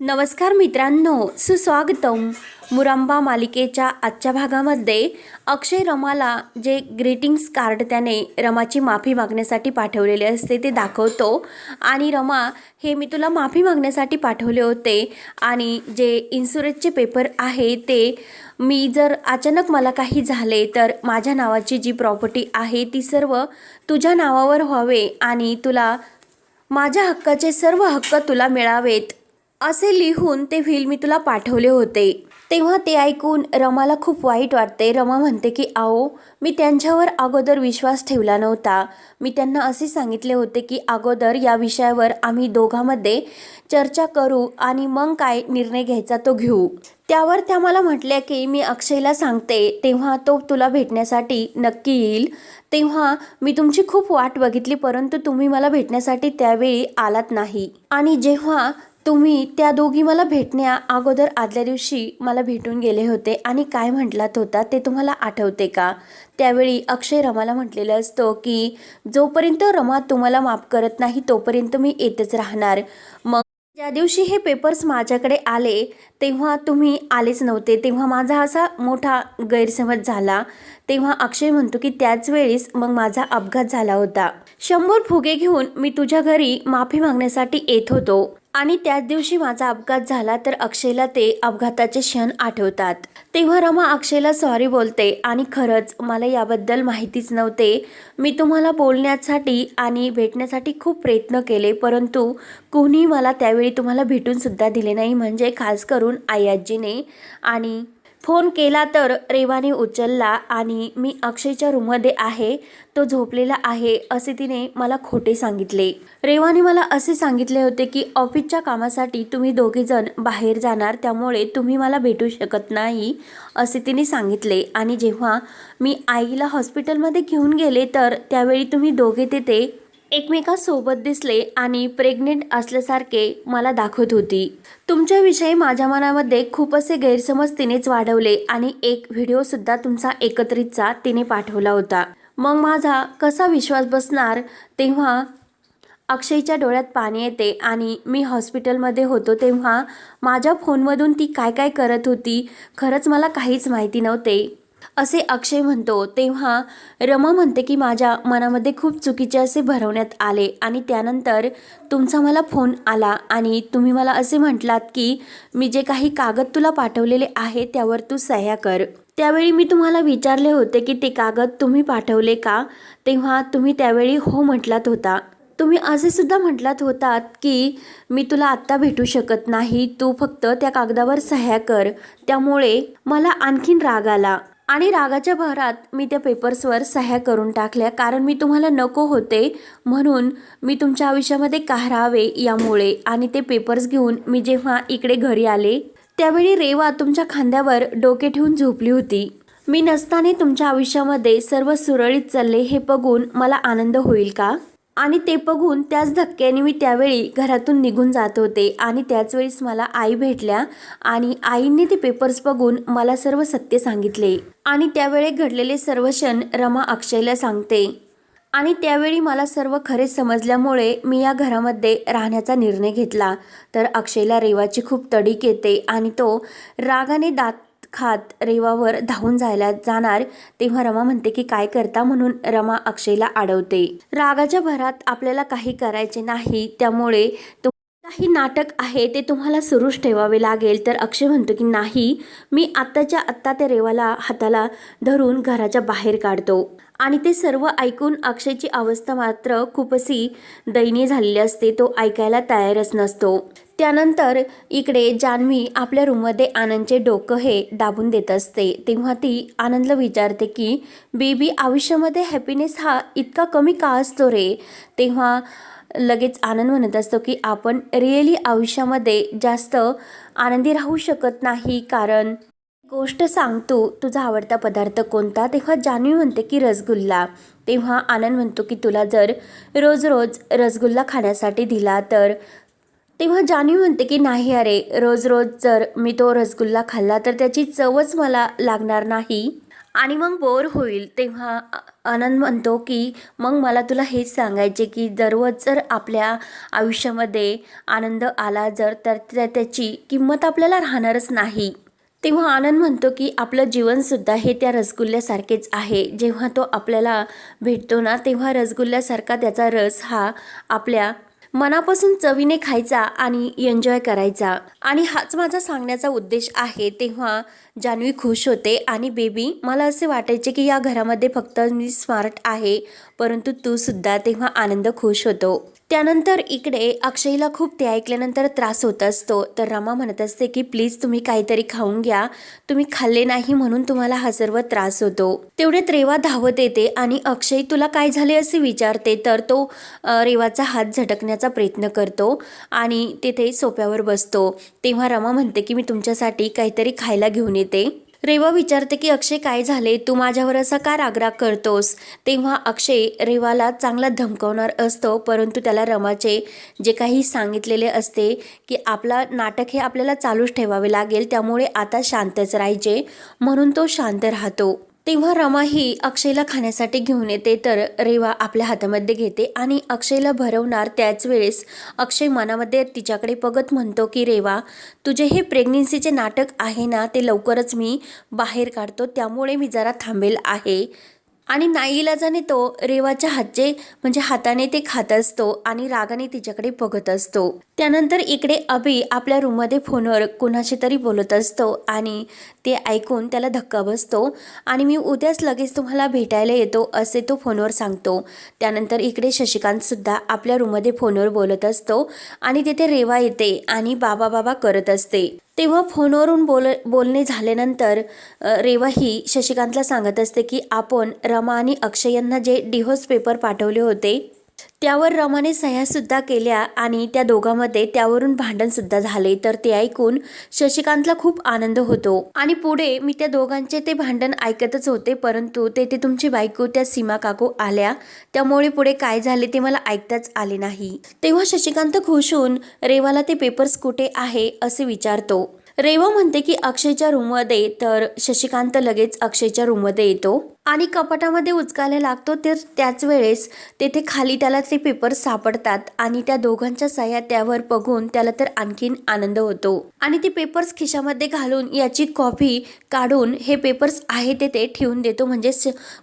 नमस्कार मित्रांनो सुस्वागतम. मुरांबा मालिकेच्या आजच्या भागामध्ये अक्षय रमाला जे ग्रीटिंग्स कार्ड त्याने रमाची माफी मागण्यासाठी पाठवलेले असते ते दाखवतो. आणि रमा हे मी तुला माफी मागण्यासाठी पाठवले होते आणि जे इन्शुरन्सचे पेपर आहे ते मी जर अचानक मला काही झाले तर माझ्या नावाची जी प्रॉपर्टी आहे ती सर्व तुझ्या नावावर व्हावे आणि तुला माझ्या हक्काचे सर्व हक्क तुला मिळावेत. असे लिहून ते व्हील मी तुला पाठवले होते. तेव्हा ते ऐकून रमाला खूप वाईट वाटते. रमा म्हणते की आओ मी त्यांच्यावर अगोदर विश्वास ठेवला नव्हता. मी त्यांना असे सांगितले होते की अगोदर या विषयावर आम्ही दोघांमध्ये चर्चा करू आणि मग काय निर्णय घ्यायचा तो घेऊ. त्यावर त्या मला म्हटल्या की मी अक्षयला सांगते. तेव्हा तो तुला भेटण्यासाठी नक्की येईल. तेव्हा मी तुमची खूप वाट बघितली परंतु तुम्ही मला भेटण्यासाठी त्यावेळी आलात नाही. आणि जेव्हा तुम्ही त्या दोघी मला भेटण्या अगोदर आदल्या दिवशी मला भेटून गेले होते आणि काय म्हटलात होता ते तुम्हाला आठवते का? त्यावेळी अक्षय रमाला म्हटलेलं असतो की जोपर्यंत रमा तुम्हाला माफ करत नाही तोपर्यंत मी येतच राहणार. मग ज्या दिवशी हे पेपर्स माझ्याकडे आले तेव्हा तुम्ही आलेच नव्हते. तेव्हा माझा असा मोठा गैरसमज झाला. तेव्हा अक्षय म्हणतो की त्याच वेळेस मग माझा अपघात झाला होता. शंभर फुगे घेऊन मी तुझ्या घरी माफी मागण्यासाठी येत होतो. आणि त्याच दिवशी माझा अपघात झाला तर अक्षयला ते अपघाताचे क्षण आठवतात. तेव्हा रमा अक्षयला सॉरी बोलते आणि खरंच मला याबद्दल माहितीच नव्हते. मी तुम्हाला बोलण्यासाठी आणि भेटण्यासाठी खूप प्रयत्न केले परंतु कुणी मला त्यावेळी तुम्हाला भेटूनसुद्धा दिले नाही म्हणजे खास करून आई आणि फोन केला तर रेवाने उचलला आणि मी अक्षयच्या रूममध्ये आहे तो झोपलेला आहे असे तिने मला खोटे सांगितले. रेवाने मला असे सांगितले होते की ऑफिसच्या कामासाठी तुम्ही दोघेजण बाहेर जाणार त्यामुळे तुम्ही मला भेटू शकत नाही असे तिने सांगितले. आणि जेव्हा मी आईला हॉस्पिटलमध्ये घेऊन गेले तर त्यावेळी तुम्ही दोघे तिथे एकमेकासोबत दिसले आणि प्रेग्नेंट असल्यासारखे मला दाखवत होती. तुमच्याविषयी माझ्या मनामध्ये खूप असे गैरसमज तिनेच वाढवले आणि एक व्हिडिओसुद्धा तुमचा एकत्रितचा तिने पाठवला होता. मग माझा कसा विश्वास बसणार? तेव्हा अक्षयच्या डोळ्यात पाणी येते आणि मी हॉस्पिटलमध्ये होतो तेव्हा माझ्या फोनमधून ती काय काय करत होती खरंच मला काहीच माहिती नव्हते. असे अक्षय म्हणतो तेव्हा रमा म्हणते की माझ्या मनामध्ये खूप चुकीचे असे भरवण्यात आले आणि त्यानंतर तुमचा मला फोन आला आणि तुम्ही मला असे म्हटलात की मी जे काही कागद तुला पाठवलेले आहे त्यावर तू सह्या कर. त्यावेळी मी तुम्हाला विचारले होते की ते कागद तुम्ही पाठवले का? तेव्हा तुम्ही त्यावेळी हो म्हटलात होता. तुम्ही असे सुद्धा म्हटलात होतात की मी तुला आत्ता भेटू शकत नाही तू फक्त त्या कागदावर सह्या कर. त्यामुळे मला आणखीन राग आला. आणि रागाच्या भरात मी त्या पेपर्सवर सह्या करून टाकल्या. कारण मी तुम्हाला नको होते. म्हणून मी तुमच्या आयुष्यामध्ये का राहावे यामुळे आणि ते पेपर्स घेऊन मी जेव्हा इकडे घरी आले त्यावेळी रेवा तुमच्या खांद्यावर डोके ठेवून झोपली होती. मी नसताना तुमच्या आयुष्यामध्ये सर्व सुरळीत चालले हे बघून मला आनंद होईल का? आणि ते बघून त्याच धक्क्याने मी त्यावेळी घरातून निघून जात होते. आणि त्याचवेळीस मला आई भेटल्या आणि आईने ते पेपर्स बघून मला सर्व सत्य सांगितले. आणि त्यावेळी घडलेले सर्व क्षण रमा अक्षयला सांगते. आणि त्यावेळी मला सर्व खरे समजल्यामुळे मी या घरामध्ये राहण्याचा निर्णय घेतला. तर अक्षयला रेवाची खूप तडीक येते आणि तो रागाने दात खात रेवावर धावून जायला जाणार तेव्हा रमा म्हणते की काय करता? म्हणून रमा अक्षयला अडवते रागाच्या भरात आपल्याला काही करायचे नाही त्यामुळे तो काही नाटक आहे ते तुम्हाला सुरूच ठेवावे लागेल. तर अक्षय म्हणतो की नाही मी आत्ताच्या आत्ता त्या रेवाला हाताला धरून घराच्या बाहेर काढतो. आणि ते सर्व ऐकून अक्षयची अवस्था मात्र खूप अशी दयनीय झालेली असते. तो ऐकायला तयारच नसतो. त्यानंतर इकडे जान्हवी आपल्या रूममध्ये आनंदचे डोकं हे दाबून देत असते. तेव्हा ती आनंदला विचारते की बेबी आयुष्यामध्ये हॅपीनेस हा इतका कमी का असतो रे? तेव्हा लगेच आनंद म्हणत असतो की आपण रिअली आयुष्यामध्ये जास्त आनंदी राहू शकत नाही. कारण गोष्ट सांगतो तुझा आवडता पदार्थ कोणता? तेव्हा जान्हवी म्हणते की रसगुल्ला. तेव्हा आनंद म्हणतो की तुला जर रोज रोज रसगुल्ला खाण्यासाठी दिला तर? तेव्हा जान्हवी म्हणते की नाही अरे रोज रोज जर मी तो रसगुल्ला खाल्ला तर त्याची चवच मला लागणार नाही. आणि मग बोर होईल तेव्हा आनंद म्हणतो की मग मला तुला हेच सांगायचे की दररोज जर आपल्या आयुष्यामध्ये आनंद आला जर तर त्या त्याची किंमत आपल्याला राहणारच नाही. तेव्हा आनंद म्हणतो की आपलं जीवनसुद्धा हे त्या रसगुल्ल्यासारखेच आहे. जेव्हा तो आपल्याला भेटतो ना तेव्हा रसगुल्ल्यासारखा त्याचा रस हा आपल्या मनापासून चवीने खायचा आणि एन्जॉय करायचा. आणि हाच माझा सांगण्याचा उद्देश आहे. तेव्हा जान्हवी खुश होते. आणि बेबी मला असे वाटायचे की या घरामध्ये फक्त मी स्मार्ट आहे परंतु तू सुद्धा तेव्हा आनंद खुश होतो. त्यानंतर इकडे अक्षयला खूप ते ऐकल्यानंतर त्रास होत असतो. तर रमा म्हणत असते की प्लीज तुम्ही काहीतरी खाऊन घ्या. तुम्ही खाल्ले नाही म्हणून तुम्हाला हा सर्व त्रास होतो. तेवढ्यात रेवा धावत येते आणि अक्षय तुला काय झाले असे विचारते? तर तो रेवाचा हात झटकण्याचा प्रयत्न करतो आणि तिथे सोप्यावर बसतो. तेव्हा रमा म्हणते की मी तुमच्यासाठी काहीतरी खायला घेऊन येते. रेवा विचारते की अक्षय काय झाले तू माझ्यावर असा का रागराग करतोस? तेव्हा अक्षय रेवाला चांगला धमकवणार असतो परंतु त्याला रमाचे जे काही सांगितलेले असते की आपला नाटक हे आपल्याला चालूच ठेवावे लागेल त्यामुळे आता शांतच राहायचे. म्हणून तो शांत राहतो. तेव्हा रमा ही अक्षयला खाण्यासाठी घेऊन येते तर रेवा आपल्या हातामध्ये घेते आणि अक्षयला भरवणार त्याच वेळेस अक्षय मनामध्ये तिच्याकडे बघत म्हणतो की रेवा तुझे हे प्रेग्नेन्सीचे नाटक आहे ना ते लवकरच मी बाहेर काढतो त्यामुळे मी जरा थांबेल आहे. आणि नाईलाजाने तो रेवाच्या हातचे म्हणजे हाताने ते खात असतो आणि रागाने तिच्याकडे बघत असतो. त्यानंतर इकडे अभि आपल्या रूममध्ये फोनवर कुणाशी तरी बोलत असतो आणि ते ऐकून त्याला धक्का बसतो आणि मी उद्याच लगेच तुम्हाला भेटायला येतो असे तो फोनवर सांगतो. त्यानंतर इकडे शशिकांतसुद्धा आपल्या रूममध्ये फोनवर बोलत असतो आणि तिथे रेवा येते आणि बाबा बाबा करत असते. तेव्हा फोनवरून बोल बोलणे झाल्यानंतर रेवा ही शशिकांतला सांगत असते की आपण रमा आणि अक्षय यांना जे डिव्होर्स पेपर पाठवले होते त्यावर रमाने सह्यासुद्धा केल्या आणि त्या दोघांमध्ये त्यावरून भांडणसुद्धा झाले. तर ते ऐकून शशिकांतला खूप आनंद होतो. आणि पुढे मी त्या दोघांचे ते भांडण ऐकतच होते परंतु तेथे तुमची बायको त्या सीमा काकू आल्या. त्यामुळे पुढे काय झाले ते मला ऐकताच आले नाही. तेव्हा शशिकांत खुश होऊन रेवाला ते पेपर्स कुठे आहे? असे विचारतो. रेवा म्हणते की अक्षयच्या रूममध्ये तर शशिकांत लगेच अक्षयच्या रूममध्ये येतो. आणि कपाटामध्ये उचकायला लागतो तर त्याच वेळेस तेथे खाली त्याला ते पेपर सापडतात आणि त्या दोघांच्या साह्या त्यावर बघून त्याला तर आणखीन आनंद होतो. आणि ते पेपर्स खिशामध्ये घालून याची कॉपी काढून हे पेपर्स आहे तेथे ठेवून देतो म्हणजे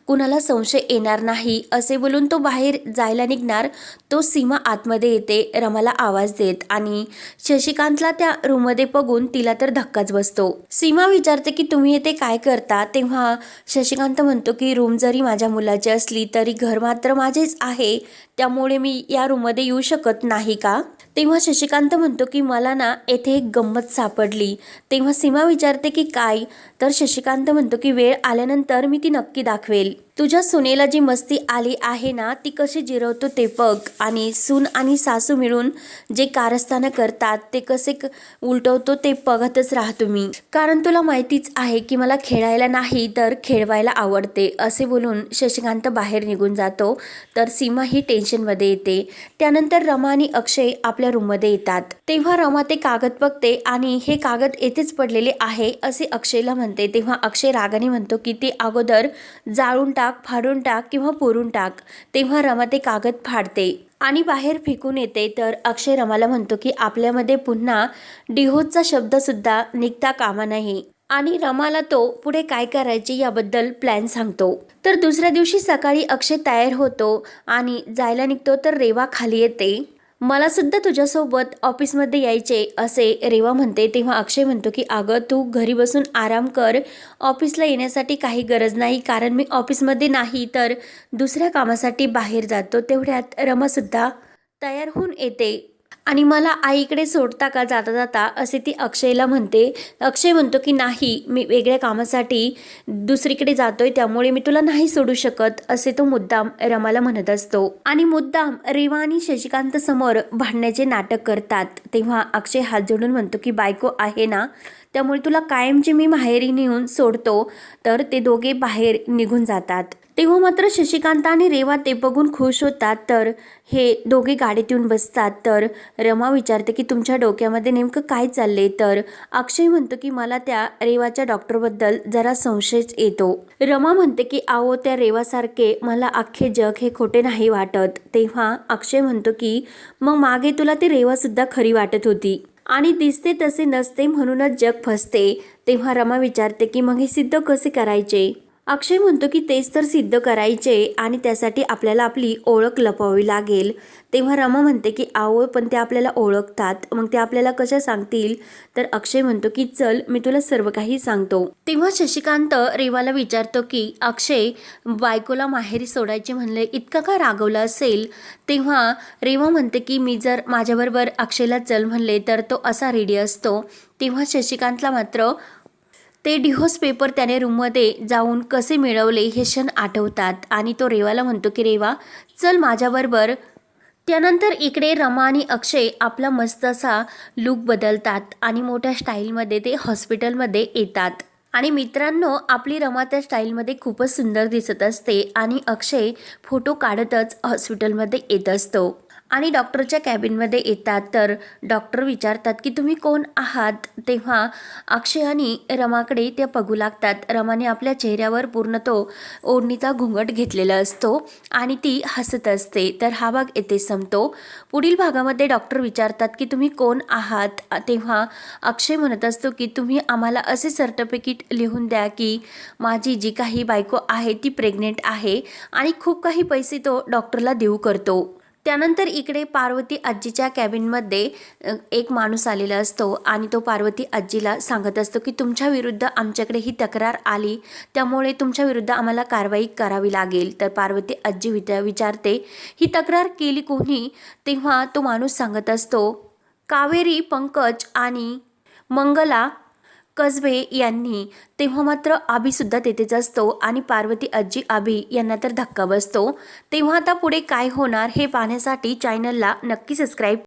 कुणाला संशय येणार नाही असे बोलून तो बाहेर जायला निघणार. तो सीमा आतमध्ये येते रमाला आवाज देत आणि शशिकांतला त्या रूममध्ये बघून तिला तर धक्काच बसतो. सीमा विचारते की तुम्ही येथे काय करता? तेव्हा शशिकांत म्हणतो की रूम जरी माझ्या मुलाची असली तरी घर मात्र माझेच आहे. त्यामुळे मी या रूममध्ये येऊ शकत नाही का? तेव्हा शशिकांत म्हणतो की मला ना येथे एक गंमत सापडली. तेव्हा सीमा विचारते की काय? तर शशिकांत म्हणतो की वेळ आल्यानंतर मी ती नक्की दाखवेल. तुझ्या सुनेला जी मस्ती आली आहे ना ती कशी जिरवतो ते बघ. आणि सून आणि सासू मिळून जे कारस्थानं करतात ते कसे क- उलटवतो ते बघतच राहा तुम्ही. कारण तुला माहितीच आहे की मला खेळायला नाही तर खेळवायला आवडते असे बोलून शशिकांत बाहेर निघून जातो. तर सीमा ही टेन्शनमध्ये येते. त्यानंतर रमा आणि अक्षय आपल्या रूममध्ये येतात. तेव्हा रमा ते कागद बघते आणि हे कागद येथेच पडलेले आहे असे अक्षयला म्हणते. तेव्हा अक्षय रागाने म्हणतो की ते अगोदर जाळून टाक फाडून टाक किंवा पुरून टाक तेव्हा रमा ते कागद फाडते. आणि बाहेर फेकून येते तर अक्षय रमाला म्हणतो की आपल्यामध्ये पुन्हा डिहोचा शब्दसुद्धा निघता कामा नाही. आणि रमाला तो पुढे काय करायचे याबद्दल प्लॅन सांगतो. तर दुसऱ्या दिवशी सकाळी अक्षय तयार होतो आणि जायला निघतो तर रेवा खाली येते. मला सुद्धा तुझ्यासोबत ऑफिसमध्ये यायचे असे रेवा म्हणते तेव्हा अक्षय म्हणतो की अगं तू घरी बसून आराम कर. ऑफिसला येण्यासाठी काही गरज नाही कारण मी ऑफिसमध्ये नाही तर दुसऱ्या कामासाठी बाहेर जातो. तेवढ्यात रमासुद्धा तयार होऊन येते. आणि मला आईकडे सोडता का जाता जाता असे ती अक्षयला म्हणते. अक्षय म्हणतो की नाही मी वेगळ्या कामासाठी दुसरीकडे जातोय त्यामुळे मी तुला नाही सोडू शकत असे तो मुद्दाम रमाला म्हणत असतो. आणि मुद्दाम रेवा आणि शशिकांत समोर भांडण्याचे नाटक करतात. तेव्हा अक्षय हात जोडून म्हणतो की बायको आहे ना त्यामुळे तुला कायमची मी माहेरी नेऊन सोडतो. तर ते दोघे बाहेर निघून जातात. तेव्हा मात्र शशिकांत आणि रेवा ते बघून खुश होतात. तर हे दोघे गाडीत येऊन बसतात. तर रमा विचारते की तुमच्या डोक्यामध्ये नेमकं काय चालले तर अक्षय म्हणतो की मला त्या रेवाच्या डॉक्टरबद्दल जरा संशयच येतो. रमा म्हणते की आहो त्या रेवासारखे मला अख्खे जग हे खोटे नाही वाटत. तेव्हा अक्षय म्हणतो की मग मागे तुला ती रेवासुद्धा खरी वाटत होती. आणि दिसते तसे नसते म्हणूनच जग फसते. तेव्हा रमा विचारते की मग हे सिद्ध कसे करायचे? अक्षय म्हणतो की तेच तर सिद्ध करायचे आणि त्यासाठी आपल्याला आपली ओळख लपवावी लागेल. तेव्हा रमा म्हणते की आहो पण ते आपल्याला ओळखतात. मग ते आपल्याला कशा सांगतील? तर अक्षय म्हणतो की चल मी तुला सर्व काही सांगतो. तेव्हा शशिकांत रेवाला विचारतो की अक्षय बायकोला माहेरी सोडायचे म्हणले इतका का रागवलं असेल? तेव्हा रेवा म्हणते की मी जर माझ्याबरोबर अक्षयला चल म्हणले तर तो असा रेडी असतो. तेव्हा शशिकांतला मात्र ते डिहोस पेपर त्याने रूममध्ये जाऊन कसे मिळवले हे क्षण आठवतात. आणि तो रेवाला म्हणतो की रेवा चल माझ्याबरोबर. त्यानंतर इकडे रमा आणि अक्षय आपला मस्त असा लुक बदलतात आणि मोठ्या स्टाईलमध्ये ते हॉस्पिटलमध्ये येतात. आणि मित्रांनो आपली रमा त्या स्टाईलमध्ये खूपच सुंदर दिसत असते आणि अक्षय फोटो काढतच हॉस्पिटलमध्ये येत असतो. आणि डॉक्टरच्या कॅबिनमध्ये येतात. तर डॉक्टर विचारतात की तुम्ही कोण आहात? तेव्हा अक्षय आणि रमाकडे त्या बघू लागतात. रमाने आपल्या चेहऱ्यावर पूर्ण तो ओढणीचा घुंगट घेतलेला असतो आणि ती हसत असते. तर हा भाग येथे संपतो. पुढील भागामध्ये डॉक्टर विचारतात की तुम्ही कोण आहात? तेव्हा अक्षय म्हणत असतो की तुम्ही आम्हाला असे सर्टिफिकेट लिहून द्या की माझी जी काही बायको आहे ती प्रेग्नेंट आहे आणि खूप काही पैसे तो डॉक्टरला देऊ करतो. त्यानंतर इकडे पार्वती आजीच्या कॅबिनमध्ये एक माणूस आलेला असतो आणि तो पार्वती आजीला सांगत असतो की तुमच्या विरुद्ध आमच्याकडे ही तक्रार आली. त्यामुळे तुमच्या विरुद्ध आम्हाला कारवाई करावी लागेल. तर पार्वती आजी विचा विचारते ही तक्रार केली कोणी? तेव्हा तो माणूस सांगत असतो कावेरी पंकज आणि मंगला कसबे यांनी तेव्हा मात्र आबीसुद्धा तेथेच असतो आणि पार्वती आजी आभी यांना तर धक्का बसतो. तेव्हा आता पुढे काय होणार हे पाहण्यासाठी चॅनलला नक्की सबस्क्राईब